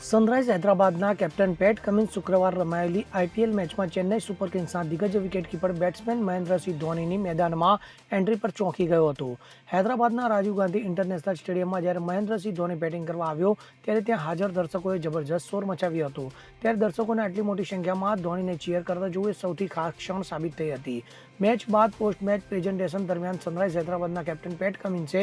Sunrise હૈદરાબાદના captain Pat Cummins શુક્રવાર રમાયેલી આઈપીએલ મેચમાં ચેન્નઈ સુપર કિંગ્સના દિગ્ગજ વિકેટકીપર બેટ્સમેન મહેન્દ્રસિંહ ધોનીની મેદાનમાં એન્ટ્રી પર ચોંકી ગયો હતો. હૈદરાબાદના રાજીવ ગાંધી ઇન્ટરનેશનલ સ્ટેડિયમમાં જ્યારે મહેન્દ્રસિંહ ધોની બેટિંગ કરવા આવ્યો, ત્યારે ત્યાં હાજર દર્શકોએ જબરજસ્ત શોર મચાવ્યો હતો. ત્યારે દર્શકોને આટલી મોટી સંખ્યામાં ધોનીને ચીયર કરતા જોવું એ સૌથી ખાસ ક્ષણ સાબિત થઈ હતી. મેચ બાદ પોસ્ટ મેચ પ્રેઝન્ટેશન દરમિયાન સનરાઇઝ હૈદરાબાદના કેપ્ટન પેટ કમિન્સે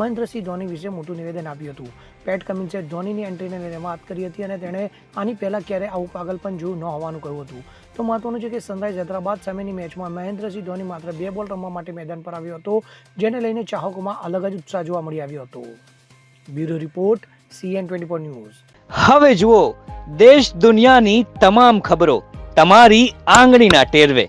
મહેન્દ્રસિંહ ધોની વિશે મોટું નિવેદન આપ્યું હતું. પેટ કમિન્સે ધોનીની એન્ટ્રીને લઈને વાત કરી હતી અને તેણે આની પહેલાં ક્યારેય આવું પાગલપન જોયું ન હોવાનું કહ્યું હતું. તો મહત્વનું છે કે સનરાઇઝ હૈદરાબાદ સામેની મેચમાં મહેન્દ્રસિંહ ધોની માત્ર બે બોલ રમવા માટે મેદાન પર આવ્યો હતો, જેને લઈને ચાહકોમાં અલગ જ ઉત્સાહ જોવા મળી આવ્યો હતો. Bureau report CN twenty four news. હવે જુઓ, દેશ દુનિયાની તમામ ખબરો તમારી આંગળીના ટેરવે.